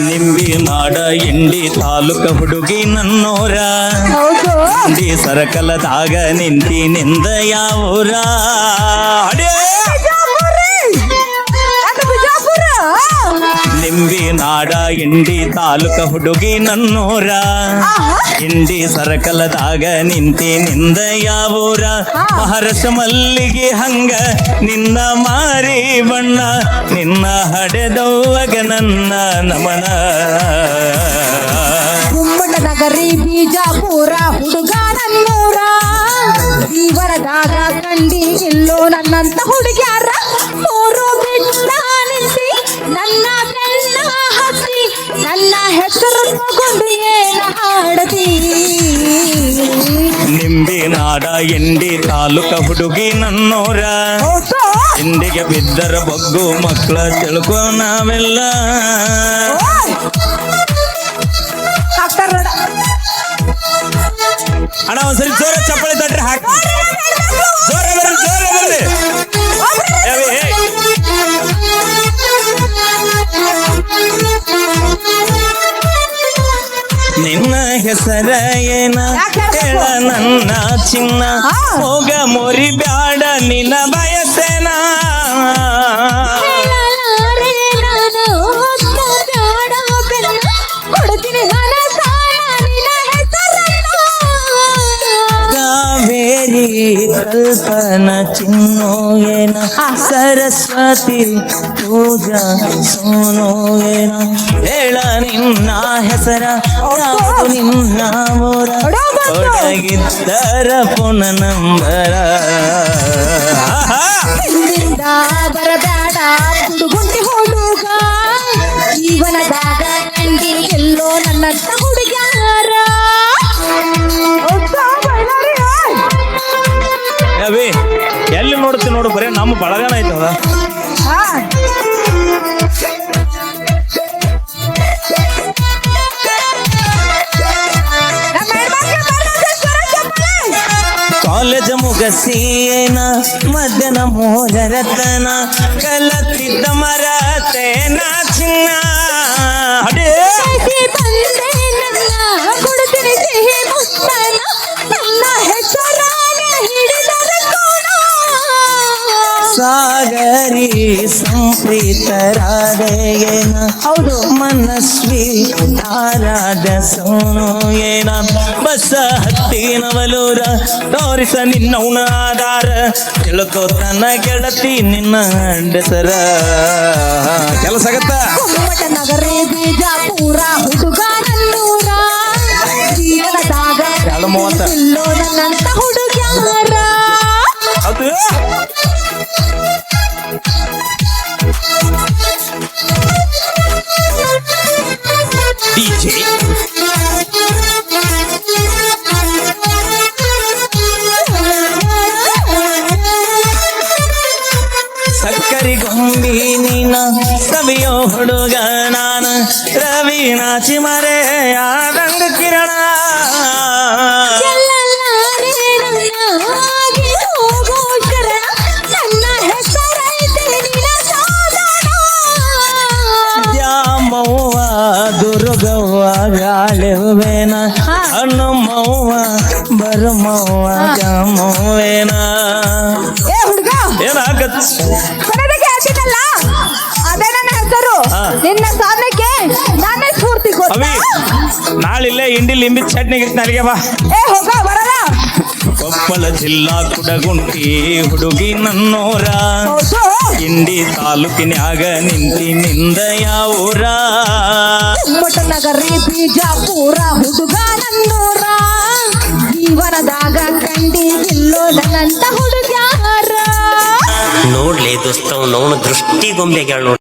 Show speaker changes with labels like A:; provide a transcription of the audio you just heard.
A: ನಿಂಬಿ ನಾಡ ಎಂಡಿ ತಾಲೂಕ ಹುಡುಗಿ ನನ್ನೋರ.
B: ಹೌದು.
A: ಸರಕಲದಾಗ ನಿಂತಿ ನಿಂದ ಯಾವೂರ. ನಿಂಬಿ ನಾಡ ಇಂಡಿ ತಾಲೂಕ ಹುಡುಗಿ ನನ್ನೂರ. ಇಂಡಿ ಸರಕಲದಾಗ ನಿಂತಿ ನಿಂದ ಯಾವೂರ? ಮಹಾರಾಷ್ಟ್ರ ಮಲ್ಲಿಗೆ ಹಂಗ ನಿನ್ನ ಮಾರಿ ಬಣ್ಣ ನಿನ್ನ ಹಡೆದವಾಗ ನನ್ನ ನಮನ.
B: ನಗರಿ ಬಿಜಾಪುರ ಹುಡುಗ ನನ್ನೂರ ಜೀವನದಾಗ ಕಂಡಿ ಇಲ್ಲೋ ನನ್ನಂತ ಹುಡುಗ್ಯಾರ.
A: ನಿಂಬಿ ನಾಡ ಎಂಡಿ ತಾಲೂಕ ಹುಡುಗಿ ನನ್ನೋರ
B: ಹೌದು
A: ಎಂದಿಗೆ ಬಿದ್ದರ ಬಗ್ಗು ಮಕ್ಕಳ ತಿಳ್ಕೊ ನಾವೆಲ್ಲ
B: ಹಾಕ್ತಾರ ನೋಡ
A: ಅಣ್ಣ ಒಂದ್ಸರಿ ಜೋರ ಚಪ್ಪಳಿ ತಟ್ರಿ ಹಾಕಿ ಜೋರ ಬರ್ರಿ ಜೋರ ಬರ್ರಿ ಏ, ಏ, ನಿನ್ನ ಹೆಸರ ಏನ ಹೇಳ ನನ್ನ ಚಿನ್ನ. ಹೋಗ ಮುರಿ ಬ್ಯಾಡ ನಿನ್ನ ಬಯಸೇನ? ಕಲ್ಪನ ಚಿನ್ನೋಯೇನ ಸರಸ್ವತಿ ಪೂಜಾ ಸೋನೋಯೇನ ಹೇಳ ನಿನ್ನ ಹೆಸರ, ಯಾವುದು ನಿನ್ನ ಮೋರ? ಒಡಗಿದ್ದರ ಪುನ ನಂಬರ.
B: ಬರಬೇಡ ಹುಡುಗುಂಟಿ ಹುಡುಗ ಜೀವನದಾಗ ಎಲ್ಲೋ
A: ಎಲ್ಲೋ ನನ್ನಂತ ನಮ್ಮ ಬಳಗನ ಐತದ ಕಾಲೇಜ್ ಮುಗಸಿ ಏನ ಮಧ್ಯಾಹ್ನ ಮೋದರತನ ಕಲತಿದ್ದ ಮರತೇನ ಚಿನ್ನ. ಅಡೇ. ಸಾಗರಿ ಸಂಪ್ರೀತರಾಧೆಯೇನ. ಏನ
B: ಹೌದು.
A: ಮನಸ್ವಿ ಆರಾಧ ಸೋನು ಏನ ಬಸ ಹತ್ತಿನವಲೂರ ತೋರಿಸ ನಿನ್ನವನ ಆಧಾರ. ತಿಳ್ಕೋ ತನ್ನ ಗೆಳತಿ ನಿನ್ನ ಹೆಸರ ಕೆಲಸ ಆಗತ್ತ?
B: ನಗರಿ ಬಿಜಾಪುರ ಹುಡುಗ ನನ್ನೂರ. ಜೀವನದಾಗ
A: ಎರಡು ಮೂವತ್ತ. ಸಕ್ಕರಿ ಗೊಂಬಿ ನೀನ ಸವಿಯೋ ಹುಡುಗ ನಾನು. ರವಿ ನಾಚಿ ಮರೆ ಆದಂಗ ಕಿರಣ. ದುರ್ಗವ್ವ ಗಾಳಿವೇನ ಹಣ್ಣುಮ್ಮವ್ವ ಮೌವ ದ್ಯಾಮವ್ವೇನ
B: ಏ ಹುಡುಗ
A: ಏನಾಗತ್?
B: ಕೊನೆಗೆ ಹೇಳ್ತೀನಲ್ಲ ಅದೇ ನನ್ನ ಹೆಸರು.
A: ಹಾ.
B: ನಿನ್ನ ಸಾಧನೆಗೆ ನಾನೇ ಸ್ಫೂರ್ತಿ
A: ಅವಿ
B: ಗೊತ್ತಾ
A: ನಾಳಿಲ್ಲೇ ಇಂಡಿ ಲಿಂಬಿ ಚಟ್ನಿ ನಡಿಗೆ ಬಾ.
B: ಏ ಹೋಗ ಬರಲ್ಲ.
A: ಕೊಪ್ಪಳ ಜಿಲ್ಲಾ ಕುಡಗುಂಟಿ ಹುಡುಗಿ ನನ್ನೋರ.
B: ಹೌದು.
A: ಇಂಡಿ ತಾಲೂಕಿನ್ಯಾಗ ನಿಂತಿ ನಿಂದ ಯಾವೂರ.
B: ಕುಮ್ಮಟ ನಗರಿ ಬೀಜಾಪುರ ಹುಡುಗ ನನ್ನೂರ.
C: ನೋಡ್ಲಿ ದೋಸ್ತ ದೃಷ್ಟಿ ಗೊಂಬೆಗಳು